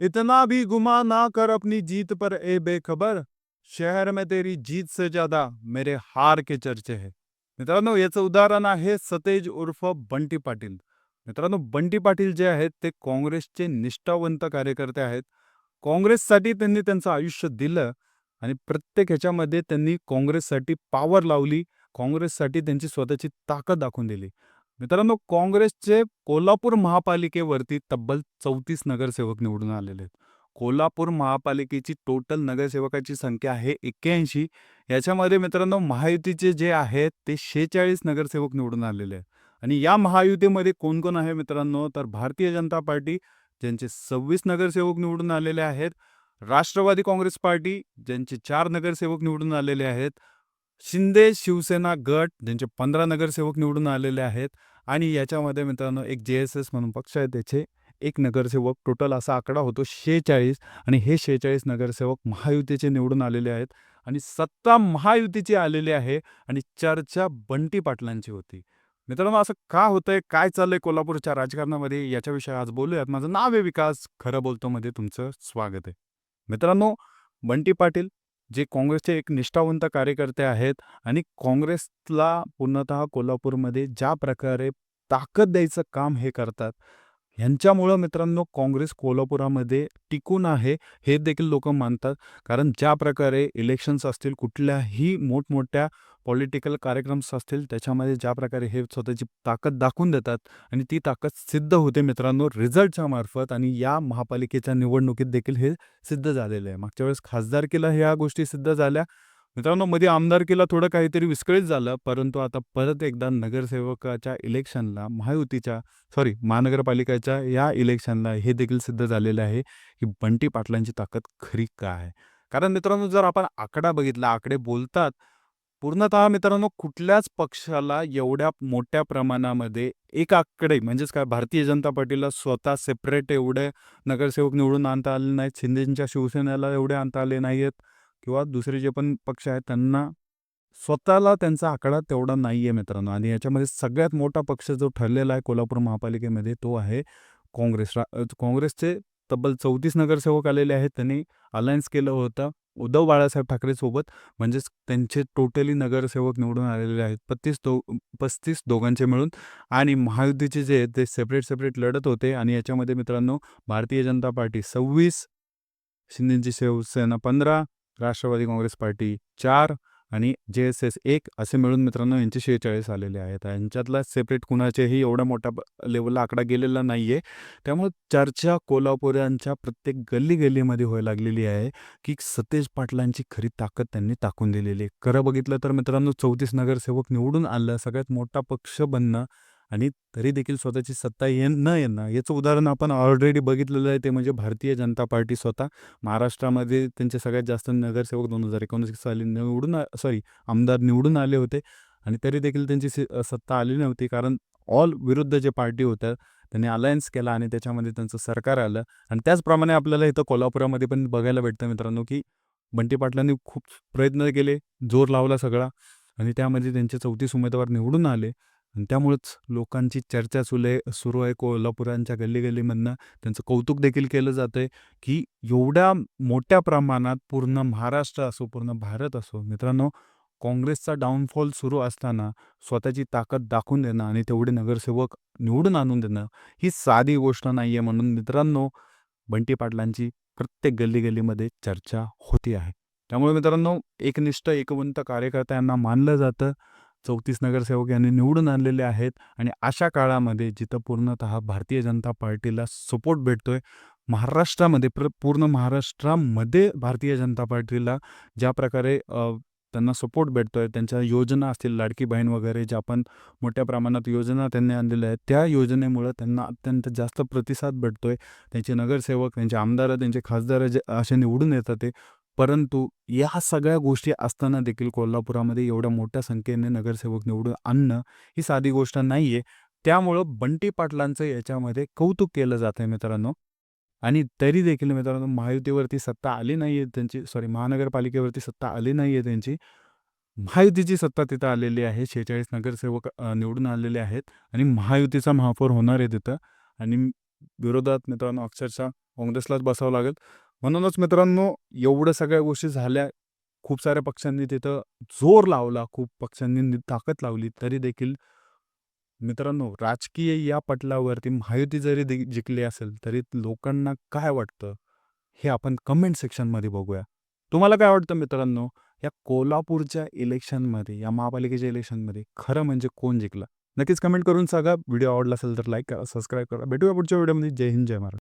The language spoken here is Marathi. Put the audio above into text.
इतना भी गुमा ना कर अपनी जीत पर ए बेखबर। शहर में तेरी जीत से ज्यादा मेरे हार के चर्चे है। मित्रांनो याचं उदाहरण आहे सतेज उर्फ बंटी पाटील। मित्रांनो बंटी पाटील जे आहेत ते काँग्रेसचे निष्ठावंत कार्यकर्ते आहेत. काँग्रेससाठी त्यांनी त्यांचं आयुष्य दिलं आणि प्रत्येक ह्याच्यामध्ये त्यांनी काँग्रेससाठी पावर लावली. काँग्रेससाठी त्यांची स्वतःची ताकद दाखवून दिली. मित्रांनो काँग्रेसचे कोल्हापूर महापालिकेवरती तब्बल चौतीस नगरसेवक निवडून आलेले आहेत. कोल्हापूर महापालिकेची टोटल नगरसेवकाची संख्या आहे एक्क्याऐंशी. याच्यामध्ये मित्रांनो महायुतीचे जे आहेत ते शेहेचाळीस नगरसेवक निवडून आलेले आहेत. आणि या महायुतीमध्ये कोण कोण आहे मित्रांनो? तर भारतीय जनता पार्टी ज्यांचे सव्वीस नगरसेवक निवडून आलेले आहेत. राष्ट्रवादी काँग्रेस पार्टी ज्यांचे चार नगरसेवक निवडून आलेले आहेत. शिंदे शिवसेना गट ज्यांचे पंधरा नगरसेवक निवडून आलेले आहेत. आणि याच्यामध्ये मित्रांनो एक जे एस एस म्हणून पक्ष आहे त्याचे एक नगरसेवक. टोटल असा आकडा होतो शेहेचाळीस आणि हे शेहेचाळीस नगरसेवक महायुतीचे निवडून आलेले आहेत आणि सत्ता महायुतीची आलेली आहे आणि चर्चा बंटी पाटलांची होती. मित्रांनो असं का होतंय? काय चाललंय कोल्हापूरच्या राजकारणामध्ये? याच्याविषयी आज बोलूयात. माझं नाव आहे विकास खरं बोलतो मध्ये तुमचं स्वागत आहे. मित्रांनो बंटी पाटील जे काँग्रेसचे एक निष्ठावंत कार्यकर्ते आहेत आणि काँग्रेसला पूर्णतः कोल्हापूरमध्ये ज्या प्रकारे ताकद द्यायचं काम हे करतात ह्यांच्यामुळं मित्रांनो काँग्रेस कोल्हापुरामध्ये टिकून आहे हे देखील लोक मानतात. कारण ज्या प्रकारे इलेक्शन्स असतील कुठल्याही मोठमोठ्या पॉलिटिकल कार्यक्रम्स असतील त्याच्यामध्ये ज्या प्रकारे हे स्वतःची ताकद दाखवून देतात आणि ती ताकद सिद्ध होते मित्रांनो रिझल्टच्या मार्फत आणि या महापालिकेच्या निवडणुकीत देखील हे सिद्ध झालेलं आहे. मागच्या वेळेस खासदारकीला ह्या गोष्टी सिद्ध झाल्या. मित्रांनो मध्ये आमदारकीला थोडं काहीतरी विस्कळीत झालं परंतु आता परत एकदा नगरसेवकाच्या इलेक्शनला महायुतीच्या सॉरी महानगरपालिकेच्या या इलेक्शनला हे देखील सिद्ध झालेलं आहे की बंटी पाटलांची ताकद खरी काय आहे. कारण मित्रांनो जर आपण आकडा बघितला आकडे बोलतात पूर्णतः मित्रांनो कुठल्याच पक्षाला एवढ्या मोठ्या प्रमाणामध्ये एक आकडे म्हणजेच काय भारतीय जनता पार्टीला स्वतः सेपरेट एवढे नगरसेवक निवडून आणता आले नाहीत शिंदेच्या शिवसेनेला एवढे आणता आले नाही आहेत किंवा दुसरे जे पण पक्ष आहेत त्यांना स्वतःला त्यांचा आकडा तेवढा नाही आहे मित्रांनो. आणि याच्यामध्ये सगळ्यात मोठा पक्ष जो ठरलेला आहे कोल्हापूर महापालिकेमध्ये तो आहे काँग्रेस. काँग्रेसचे तब्बल चौतीस नगरसेवक आलेले आहेत. त्यांनी अलायन्स केलं होतं उद्धव बाळासाहेब ठाकरेसोबत म्हणजेच त्यांचे टोटली नगरसेवक निवडून आलेले आहेत. पस्तीस दो पस्तीस दोघांचे मिळून. आणि महायुतीचे जे आहेत ते सेपरेट सेपरेट लढत होते. आणि याच्यामध्ये मित्रांनो भारतीय जनता पार्टी सव्वीस शिंदेची शिवसेना पंधरा राष्ट्रवादी काँग्रेस पार्टी चार आणि जे एस एस एक असे मिळून मित्रांनो यांचे शेहेचाळीस आलेले आहेत. यांच्यातला सेपरेट कुणाचेही एवढा मोठा लेवलला आकडा गेलेला नाही आहे त्यामुळे चर्चा कोल्हापुरांच्या प्रत्येक गल्ली गल्लीमध्ये व्हायला लागलेली आहे की सतेज पाटलांची खरी ताकद त्यांनी टाकून दिलेली आहे. खरं बघितलं तर मित्रांनो चौतीस नगरसेवक निवडून आलं सगळ्यात मोठा पक्ष बनणं आणि तरी देखील स्वतःची सत्ता ये न येणं. याचं उदाहरण आपण ऑलरेडी बघितलेलं आहे ते म्हणजे भारतीय जनता पार्टी स्वतः. महाराष्ट्रामध्ये त्यांचे सगळ्यात जास्त नगरसेवक दोन हजार एकोणीस साली निवडून सॉरी आमदार निवडून आले होते. आणि तरी देखील त्यांची सत्ता आली नव्हती कारण ऑल विरुद्ध जे पार्टी होत्या त्यांनी अलायन्स केला आणि त्याच्यामध्ये त्यांचं सरकार आलं. आणि त्याचप्रमाणे आपल्याला इथं कोल्हापुरामध्ये पण बघायला भेटतं मित्रांनो की बंटी पाटलांनी खूप प्रयत्न केले जोर लावला सगळा. आणि त्यामध्ये त्यांचे चौतीस उमेदवार निवडून आले. आणि त्यामुळेच लोकांची चर्चा सुले सुरू आहे. कोल्हापुरांच्या गल्ली गल्लीमधनं त्यांचं कौतुक देखील केलं जातं आहे की एवढ्या मोठ्या प्रमाणात पूर्ण महाराष्ट्र असो पूर्ण भारत असो मित्रांनो काँग्रेसचा डाऊनफॉल सुरू असताना स्वतःची ताकद दाखवून देणं आणि तेवढे नगरसेवक निवडून आणून देणं ही साधी गोष्ट नाही आहे म्हणून मित्रांनो बंटी पाटलांची प्रत्येक गल्ली गल्लीमध्ये चर्चा होती आहे. त्यामुळे मित्रांनो एकनिष्ठ एकवंत कार्यकर्त्यांना मानलं जातं. चौतीस नगरसेवक यांनी निवडून आणलेले आहेत आणि अशा काळामध्ये जिथं पूर्णतः भारतीय जनता पार्टीला सपोर्ट भेटतोय महाराष्ट्रामध्ये प्र पूर्ण महाराष्ट्रामध्ये भारतीय जनता पार्टीला ज्या प्रकारे त्यांना सपोर्ट भेटतोय त्यांच्या योजना असतील लाडकी बहीण वगैरे ज्या पण मोठ्या प्रमाणात योजना त्यांनी आणलेल्या आहेत त्या योजनेमुळं त्यांना अत्यंत जास्त प्रतिसाद भेटतोय. त्यांचे नगरसेवक त्यांचे आमदार त्यांचे खासदार जे असे निवडून येतात ते परंतु या सगळ्या गोष्टी असताना देखील कोल्हापुरामध्ये एवढ्या मोठ्या संख्येने नगरसेवक निवडून आणणं ही साधी गोष्ट नाही आहे त्यामुळं बंटी पाटलांचं याच्यामध्ये कौतुक केलं जातं आहे मित्रांनो. आणि तरी देखील मित्रांनो महायुतीवरती सत्ता आली नाही आहे त्यांची सॉरी महानगरपालिकेवरती सत्ता आली नाही आहे त्यांची. महायुतीची सत्ता तिथं आलेली आहे शेहेचाळीस नगरसेवक निवडून आलेले आहेत. आणि महायुतीचा महापौर होणार आहे तिथं. आणि विरोधात मित्रांनो अक्षरशः काँग्रेसलाच बसावं लागेल. म्हणूनच मित्रांनो एवढं सगळ्या गोष्टी झाल्या. खूप साऱ्या पक्षांनी तिथं जोर लावला खूप पक्षांनी ताकद लावली तरी देखील मित्रांनो राजकीय या पटलावरती माहिती जरी जिंकली असेल तरी लोकांना काय वाटतं हे आपण कमेंट सेक्शनमध्ये बघूया. तुम्हाला काय वाटतं मित्रांनो या कोल्हापूरच्या इलेक्शनमध्ये या महापालिकेच्या इलेक्शनमध्ये खरं म्हणजे कोण जिंकलं? नक्कीच कमेंट करून सांगा. व्हिडिओ आवडला असेल तर लाईक करा सबस्क्राईब करा. भेटूया पुढच्या व्हिडिओमध्ये जय हिंद जय महाराज